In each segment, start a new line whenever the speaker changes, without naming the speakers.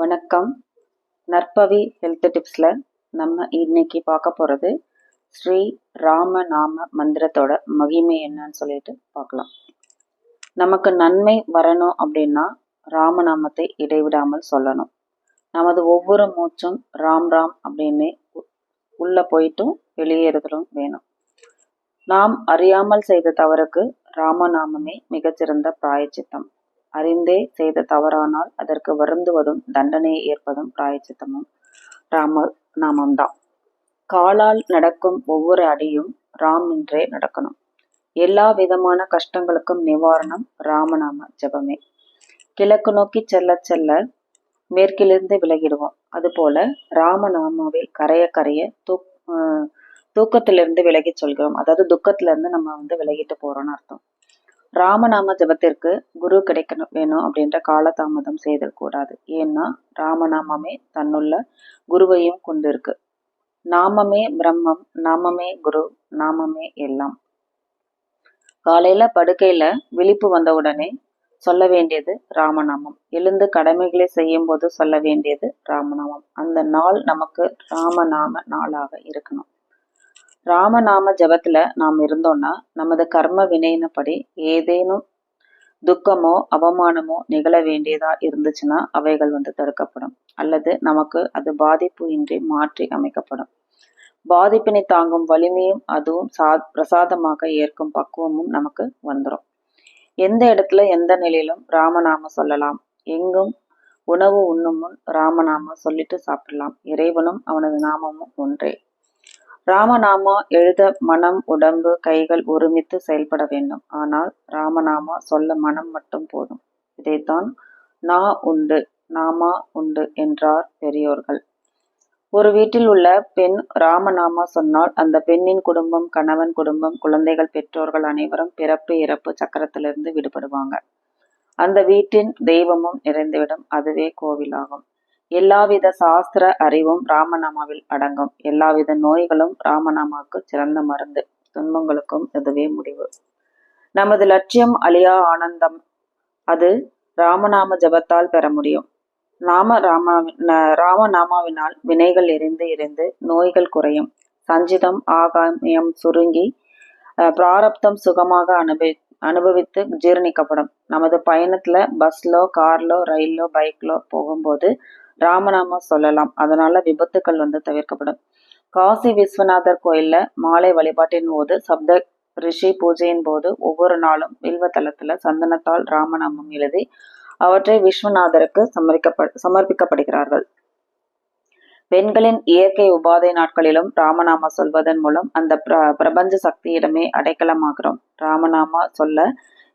வணக்கம். நற்பவி ஹெல்த் டிப்ஸில் நம்ம இன்னைக்கு பார்க்க போகிறது ஸ்ரீ ராம நாம மந்திரத்தோட மகிமை என்னன்னு சொல்லிட்டு பார்க்கலாம். நமக்கு நன்மை வரணும் அப்படின்னா ராமநாமத்தை இடைவிடாமல் சொல்லணும். நமது ஒவ்வொரு மூச்சும் ராம் ராம் அப்படின்னு உள்ளே போயிட்டும் வெளியேறுதலும் வேணும். நாம் அறியாமல் செய்த தவறுக்கு ராமநாமமே மிகச்சிறந்த பிராயச்சித்தம். அறிந்தே செய்த தவறானால் அதற்கு வருந்துவதும் தண்டனையை ஏற்பதும் பிராயச்சித்தமும். ராம நாமம்தான் காலால் நடக்கும் ஒவ்வொரு அடியும் ராம் என்றே நடக்கணும். எல்லா விதமான கஷ்டங்களுக்கும் நிவாரணம் ராமநாம ஜபமே. கிழக்கு நோக்கி செல்ல செல்ல மேற்கிலிருந்து விலகிடுவோம். அதுபோல ராமநாமாவில் கரைய கரைய தூக் தூக்கத்திலிருந்து விலகி சொல்கிறோம். அதாவது துக்கத்திலிருந்து நம்ம வந்து விலகிட்டு போறோம்னு அர்த்தம். ராமநாம ஜபத்திற்கு குரு கிடைக்கணும் வேணும் அப்படின்ற காலதாமதம் செய்தல் கூடாது. ஏன்னா ராமநாமமே தன்னுள்ள குருவையும் கொண்டிருக்கு. நாமமே பிரம்மம் நாமமே குரு நாமமே எல்லாம். காலையில படுக்கையில விழிப்பு வந்தவுடனே சொல்ல வேண்டியது ராமநாமம். எழுந்து கடமைகளை செய்யும் போது சொல்ல வேண்டியது ராமநாமம். அந்த நாள் நமக்கு ராமநாம நாளாக இருக்கணும். ராமநாம ஜபத்துல நாம் இருந்தோம்னா நமது கர்ம வினையினப்படி ஏதேனும் துக்கமோ அவமானமோ நிகழ வேண்டியதா இருந்துச்சுன்னா அவைகள் வந்து தடுக்கப்படும். அல்லது நமக்கு அது பாதிப்பு இன்றி மாற்றி அமைக்கப்படும். பாதிப்பினை தாங்கும் வலிமையும் அதுவும் சா பிரசாதமாக ஏற்கும் பக்குவமும் நமக்கு வந்துடும் எந்த இடத்துல எந்த நிலையிலும் ராமநாம சொல்லலாம். எங்கும் உணவு உண்ணும் முன் ராமநாம சொல்லிட்டு சாப்பிடலாம். இறைவனும் அவனது நாமமும் ஒன்றே. ராமநாமா எழுத மனம் உடம்பு கைகள் ஒருமித்து செயல்பட வேண்டும். ஆனால் ராமநாமா சொல்ல மனம் மட்டும் போதும். இதைத்தான் நா உண்டு நாமா உண்டு என்றார் பெரியோர்கள். ஒரு வீட்டில் உள்ள பெண் ராமநாமா சொன்னால் அந்த பெண்ணின் குடும்பம் கணவன் குடும்பம் குழந்தைகள் பெற்றோர்கள் அனைவரும் பிறப்பு இறப்பு சக்கரத்திலிருந்து விடுபடுவாங்க. அந்த வீட்டின் தெய்வமும் நிறைந்துவிடும். அதுவே கோவிலாகும். எல்லாவித சாஸ்திர அறிவும் ராமநாமாவில் அடங்கும். எல்லாவித நோய்களும் ராமநாமாவுக்கு சிறந்த மருந்து. துன்பங்களுக்கும் இதுவே முடிவு. நமது லட்சியம் அழியா ஆனந்தம் அது ராமநாம ஜபத்தால் பெற முடியும். நாம ராமா ராமநாமாவினால் வினைகள் எரிந்து எரிந்து நோய்கள் குறையும். சஞ்சிதம் ஆகாமியம் சுருங்கி பிராரப்தம் சுகமாக அனுபவி அனுபவித்து ஜீரணிக்கப்படும். நமது பயணத்துல பஸ்லோ கார்லோ ரயிலோ பைக்லோ போகும்போது ராமநாமம் சொல்லலாம். அதனால விபத்துக்கள் வந்து தவிர்க்கப்படும். காசி விஸ்வநாதர் கோயில்ல மாலை வழிபாட்டின் போது சப்த ரிஷி பூஜையின் போது ஒவ்வொரு நாளும் வில்வத்தலத்துல சந்தனத்தால் ராமநாமம் எழுதி அவற்றை விஸ்வநாதருக்கு சமர்ப்பிக்கப்ப சமர்ப்பிக்கப்படுகிறார்கள். பெண்களின் இயற்கை உபாதை நாட்களிலும் ராமநாம சொல்வதன் மூலம் அந்த பிர பிரபஞ்ச சக்தியிடமே அடைக்கலமாகிறோம். ராமநாமா சொல்ல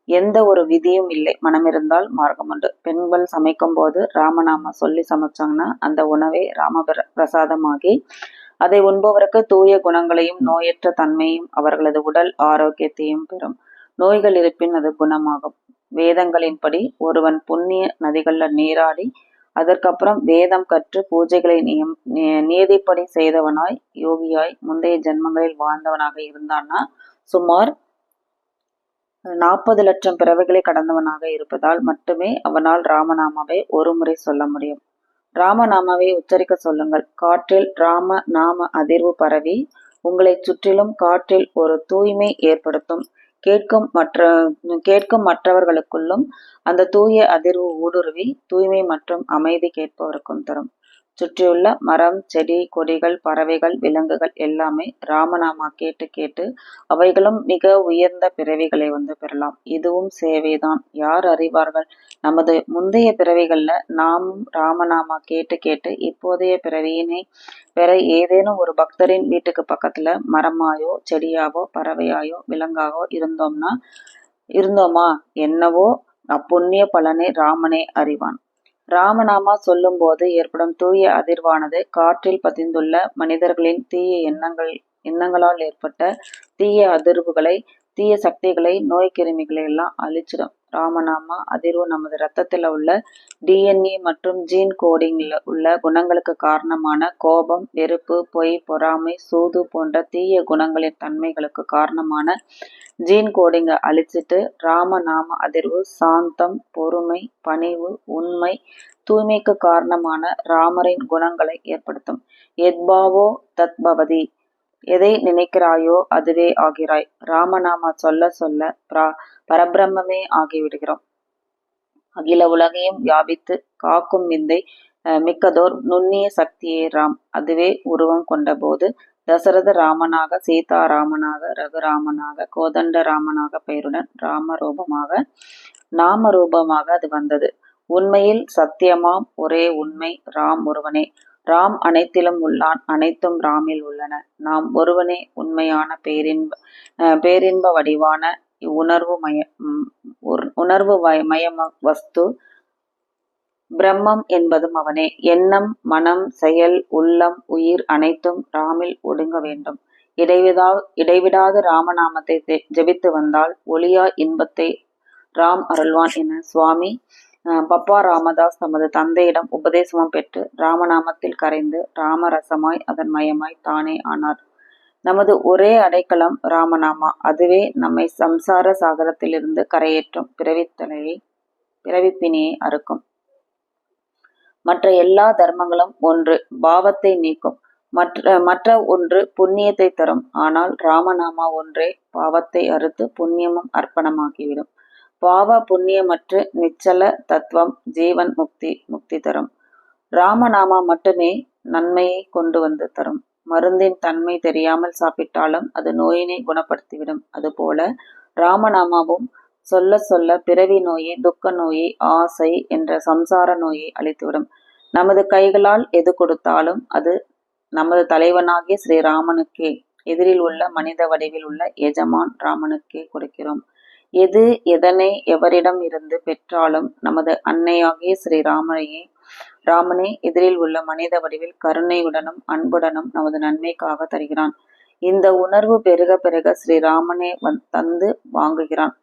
எந்த ஒரு விதியும் இல்லை. மனமிருந்தால் மார்க்கம் உண்டு. பெண்கள் சமைக்கும் போது ராமநாம சொல்லி சமைச்சாங்கன்னா அந்த உணவே ராம பிரசாதமாகி அதை உண்பவருக்கு தூய குணங்களையும் நோயற்ற தன்மையும் அவர்களது உடல் ஆரோக்கியத்தையும் பெறும். நோய்கள் இருப்பின் அது குணமாகும். வேதங்களின்படி ஒருவன் புண்ணிய நதிகள்ல நீராடி அதற்கப்புறம் வேதம் கற்று பூஜைகளை நியம் நியதிப்படி செய்தவனாய் யோகியாய் முந்தைய ஜென்மங்களில் வாழ்ந்தவனாக இருந்தான்னா சுமார் நாற்பது லட்சம் பிறவைகளை கடந்தவனாக இருப்பதால் மட்டுமே அவனால் ராமநாமாவை ஒரு முறை சொல்ல முடியும். ராமநாமாவை உச்சரிக்க சொல்லுங்கள். காற்றில் ராம நாம அதிர்வு பரவி உங்களை சுற்றிலும் காற்றில் ஒரு தூய்மை ஏற்படுத்தும். கேட்கும் மற்ற கேட்கும் மற்றவர்களுக்குள்ளும் அந்த தூய அதிர்வு ஊடுருவி தூய்மை மற்றும் அமைதி கேட்பவருக்கும் தரும். சுற்றியுள்ள மரம் செடி கொடிகள் பறவைகள் விலங்குகள் எல்லாமே ராமநாமா கேட்டு கேட்டு அவைகளும் மிக உயர்ந்த பிறவிகளை வந்து பெறலாம். இதுவும் சேவைதான். யார் அறிவார்கள்? நமது முந்தைய பிறவிகளில் நாமும் ராமநாமா கேட்டு கேட்டு இப்போதைய பிறவியினை பெற ஏதேனும் ஒரு பக்தரின் வீட்டுக்கு பக்கத்துல மரமாயோ செடியாவோ பறவையாயோ விலங்காகோ இருந்தோம்னா இருந்தோமா? என்னவோ? அப்புண்ணிய பலனை ராமனே அறிவான். ராமநாமா சொல்லும்போது ஏற்படும் தூய அதிர்வானது காற்றில் பதிந்துள்ள மனிதர்களின் தீய எண்ணங்கள் எண்ணங்களால் ஏற்பட்ட தீய அதிர்வுகளை தீய சக்திகளை நோய் கிருமிகளை எல்லாம் அழிச்சிடும். ராமநாமா அதிர்வு நமது ரத்தத்தில் உள்ள டிஎன்ஏ மற்றும் ஜீன் கோடிங்கில் உள்ள குணங்களுக்கு காரணமான கோபம் வெறுப்பு பொய் பொறாமை சூது போன்ற தீய குணங்களின் தன்மைகளுக்கு காரணமான ஜீன் கோடிங்கை அழிச்சிட்டு ராமநாம அதிர்வு சாந்தம் பொறுமை பணிவு உண்மை தூய்மைக்கு காரணமான ராமரின் குணங்களை ஏற்படுத்தும். எத்பாவோ தத்பவதி. எதை நினைக்கிறாயோ அதுவே ஆகிறாய். ராமநாம சொல்ல சொல்ல பிரா பரபிரம்மே ஆகிவிடுகிறோம். அகில உலகையும் வியாபித்து காக்கும் விந்தை மிக்கதோர் நுண்ணிய சக்தியே ராம். அதுவே உருவம் கொண்டபோது தசரத ராமனாக சீதா ராமனாக ரகுராமனாக கோதண்ட ராமனாக பெயருடன் ராமரூபமாக நாமரூபமாக அது வந்தது. உண்மையில் சத்தியமாம் ஒரே உண்மை ராம் ஒருவனே. ராம் அனைத்திலும் உள்ளான் அனைத்தும் ராமில் உள்ளன. நாம் ஒருவனே உண்மையான பேரின்ப பேரின்ப வடிவான உணர்வு மய உணர்வு மயம வஸ்து பிரம்மம் என்பதும் அவனே. எண்ணம் மனம் செயல் உள்ளம் உயிர் அனைத்தும் ராமில் ஒடுங்க வேண்டும். இடைவிடா இடைவிடாது ராமநாமத்தை ஜெபித்து வந்தால் ஒளியா இன்பத்தை ராம் அருள்வான் என சுவாமி பப்பா ராமதாஸ் தமது தந்தையிடம் உபதேசமும் பெற்று ராமநாமத்தில் கரைந்து ராமரசமாய் அதன் மயமாய் தானே ஆனார். நமது ஒரே அடைக்கலம் ராமநாமா. அதுவே நம்மை சம்சார சாகரத்திலிருந்து கரையேற்றும் பிறவித்தலையை பிறவிப்பினையை அறுக்கும். மற்ற எல்லா தர்மங்களும் ஒன்று பாவத்தை நீக்கும். மற்ற மற்ற ஒன்று புண்ணியத்தை தரும். ஆனால் ராமநாமா ஒன்றே பாவத்தை அறுத்து புண்ணியமும் அர்ப்பணமாகிவிடும். பாவ புண்ணியமற்று நிச்சல தத்துவம் ஜீவன் முக்தி முக்தி தரும். ராமநாமா மட்டுமே நன்மையை கொண்டு வந்து தரும். மருந்தின் தன்மை தெரியாமல் சாப்பிட்டாலும் அது நோயினை குணப்படுத்திவிடும். அதுபோல ராமநாமாவும் சொல்ல சொல்ல பிறவி நோயை துக்க நோயை ஆசை என்ற சம்சார நோயை அழித்துவிடும். நமது கைகளால் எது கொடுத்தாலும் அது நமது தலைவனாகிய ஸ்ரீராமனுக்கே எதிரில் உள்ள மனித வடிவில் உள்ள எஜமான் ராமனுக்கே கொடுக்கிறோம். எது எதனை எவரிடம் இருந்து பெற்றாலும் நமது அன்னையாகிய ஸ்ரீராமனையே ராமனே எதிரில் உள்ள மனித வடிவில் கருணையுடனும் அன்புடனும் நமது நன்மைக்காக தருகிறான். இந்த உணர்வு பெருக பெருக ஸ்ரீராமனே வந் தந்து வாங்குகிறான்.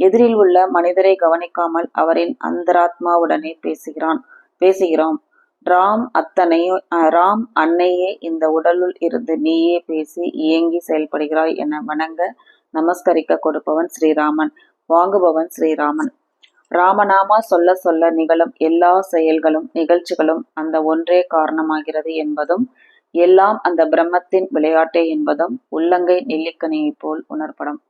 எதிரில் உள்ள மனிதரை கவனிக்காமல் அவரின் அந்தராத்மாவுடனே பேசுகிறான் பேசுகிறோம். ராம் அத்தனையோ ராம் அன்னையே இந்த உடலுள் இருந்து நீயே பேசி இயங்கி செயல்படுகிறாய் என வணங்க நமஸ்கரிக்க கொடுப்பவன் ஸ்ரீராமன். வாங்குபவன் ஸ்ரீராமன். ராமநாமா சொல்ல சொல்ல நிகழும் எல்லா செயல்களும் நிகழ்ச்சிகளும் அந்த ஒன்றே காரணமாகிறது என்பதும் எல்லாம் அந்த பிரம்மத்தின் விளையாட்டே என்பதும் உள்ளங்கை நெல்லிக்கனியைப் போல் உணர்படும்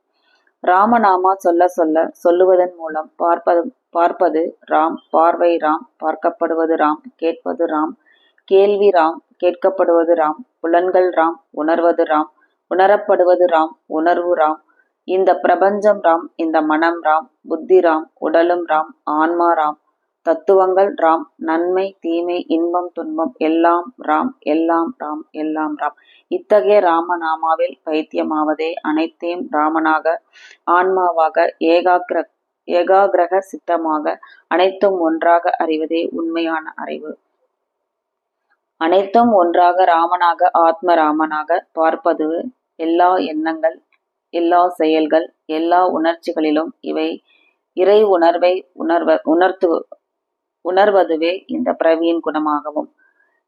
ராமநாமா சொல்ல சொல்ல சொல்லுவதன் மூலம் பார்ப்பது பார்ப்பது ராம் பார்வை ராம் பார்க்கப்படுவது ராம் கேட்பது ராம் கேள்வி ராம் கேட்கப்படுவது ராம் புலன்கள் ராம் உணர்வது ராம் உணரப்படுவது ராம் உணர்வு ராம் இந்த பிரபஞ்சம் ராம் இந்த மனம் ராம் புத்தி ராம் உடலும் ராம் ஆன்மா ராம் தத்துவங்கள் ராம் நன்மை தீமை இன்பம் துன்பம் எல்லாம் ராம் எல்லாம் ராம் எல்லாம் ராம். இத்தகைய ராமநாமாவில் பைத்தியமாவதே அனைத்தையும் ராமனாக ஆன்மாவாக ஏகாகிர ஏகாகிரக சித்தமாக அனைத்தும் ஒன்றாக அறிவதே உண்மையான அறிவு. அனைத்தும் ஒன்றாக ராமனாக ஆத்ம ராமனாக பார்ப்பது எல்லா எண்ணங்கள் எல்லா செயல்கள் எல்லா உணர்ச்சிகளிலும் இவை இறை உணர்வை உணர்வ உணர்த்து உணர்வதுவே இந்த பிரவியின் குணமாகவும்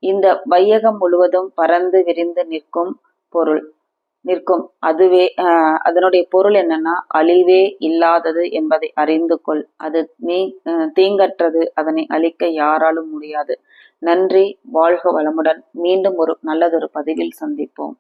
இந்த வையகம் முழுவதும் பறந்து விரிந்து நிற்கும் பொருள். நிற்கும். அதுவே அதனுடைய பொருள் என்னன்னா அழிவே இல்லாதது என்பதை அறிந்து கொள். அது நீ தீங்கற்றது அதனை அழிக்க யாராலும் முடியாது. நன்றி. வாழ்க வளமுடன். மீண்டும் ஒரு நல்லதொரு பதிவில் சந்திப்போம்.